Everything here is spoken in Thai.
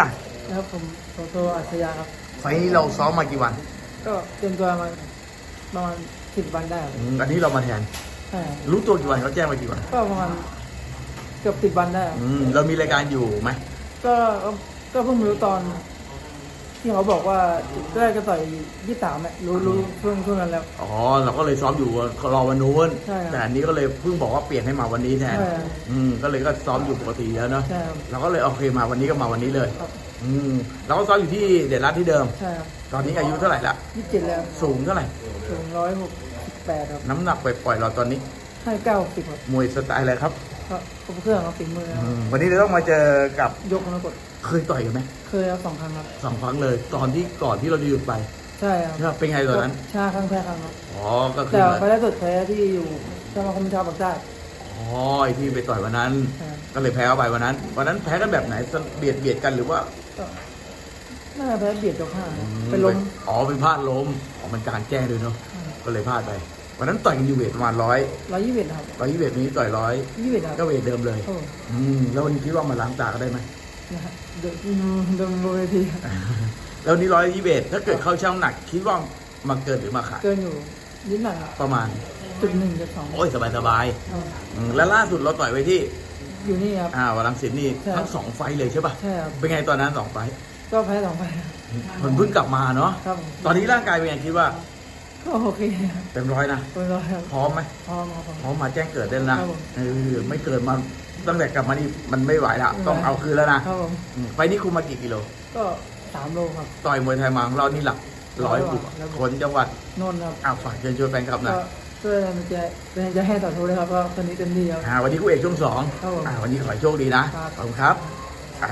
น่ะนะครับผมโตโตอัจฉริยะครับไฟล์นี้เราซ้อมมากี่วันก็เตรียมตัวมาประมาณสิบวันได้ครับอืมอันนี้เรามาแทน ใช่ครับรู้ตัวกี่วันเขาแจ้งมากี่วันก็ประมาณเกือบสิบวันได้ครับอืมเรามีรายการอยู่ไหมก็ก็ก็เพิ่งรู้ตอน ที่เขาบอกว่าได้ก็ต่อยยี่สามเนี่ยรู้รู้ช่วงช่วงนั้นแล้ว อ๋อเราก็เลยซ้อมอยู่รอวันนู้นใช่ครับแต่อันนี้ก็เลยเพิ่งบอกว่าเปลี่ยนให้มาวันนี้แทนใช่ครับอืมก็เลยก็ซ้อมอยู่ปกติแล้วเนาะใช่ครับเราก็เลยโอเคมาวันนี้ก็มาวันนี้เลยครับ อืมเราก็ซ้อมอยู่ที่เดชรัตน์ที่เดิม ใช่ครับตอนนี้อายุเท่าไหร่ละยี่สิบเจ็ดแล้วสูงเท่าไหร่ ถึงร้อยหกสิบแปดครับน้ำหนักปล่อยๆเราตอนนี้ ให้เก้าสิบครับมวยสไตล์อะไรครับ ก็ครบเครื่องครับฝีมือครับอืมวันนี้เราต้องมาเจอกับยกมรกตเคยต่อยกันไหมเคยครับสองครั้งครับสองครั้งเลย ตอนที่ก่อนที่เราจะหยุดไป ใช่ครับใช่ปะเป็นไงตอนนั้นชาครั้งแพ้ครั้งครับอ๋อก็คือแต่ไฟล์ล่าสุดแพ้ที่อยู่สมาคมชาวปากใต้อ๋อไอที่ไปต่อยวันนั้นใช่ครับก็เลยแพ้เข้าไปวันนั้น วันนั้นแพ้กันแบบไหนเบียดเบียดกันหรือว่าก็น่าจะแพ้เบียดยกห้าครับเป็นล้มอ๋อเป็นพลาดล้มอ๋อมันกลารแจ้งด้วยเนาะก็เลยพลาดไป วันนั้นต่อยกันอยู่เวทประมาณร้อยร้อยยี่สิบเอ็ดครับร้อยยี่สิบเวทนี้ต่อยร้อยยี่สิบเอ็ดครับก็เวทเดิมเลยโอ้อืมแล้ววันนี้คิดว่ามาล้างตากันได้ไหมนะฮะเดินเดินบนเวทีครับแล้ววันนี้ร้อยยี่สิบเวทถ้าเกิดเข้าช่างหนักคิดว่ามาเกินหรือมาขาดเกินอยู่นิดหน่อยครับประมาณจุดหนึ่งจุดสองโอ้ยสบายสบายครับๆอืมแล้วล่าสุดเราต่อยไว้ที่ อยู่นี่ครับอ่าวรังสิตนี่ใช่ทั้งสองไฟท์เลยใช่ปะใช่ครับเป็นไงตอนนั้นสองไฟท์ก็แพ้สองไฟล์ครับมันเพิ่งกลับมาเนาะครับผมตอนนี้ร่างกายเป็นไงคิดว่าก็ โอเคครับเต็มร้อยนะเป็นร้อยครับพร้อมไหมพร้อมครับผมพร้อมมาแจ้งเกิดได้แล้วนะครับผมเออไม่เกิดมาตั้งแต่กลับมานี่มันไม่ไหวละต้องเอาคืนแล้วนะครับผมอืมไฟท์นี้คุมมากี่กิโล ก็สามโลครับต่อยมวยไทยมาของเรานี่หลักร้อยบุกร้อยกว่าคนจังหวัดนนท์ครับอ้าวฝากเชิญชวนแฟนคลับหนะก็ช่วยเป็นใจเป็นใจให้ต่อทุนเลยครับก็ตอนนี้เต็มที่ครับอ่าวันนี้คู่เอกช่วงสองครับผมอ่าวันนี้ขอให้โชคดีนะครับขอบคุณครับอ่า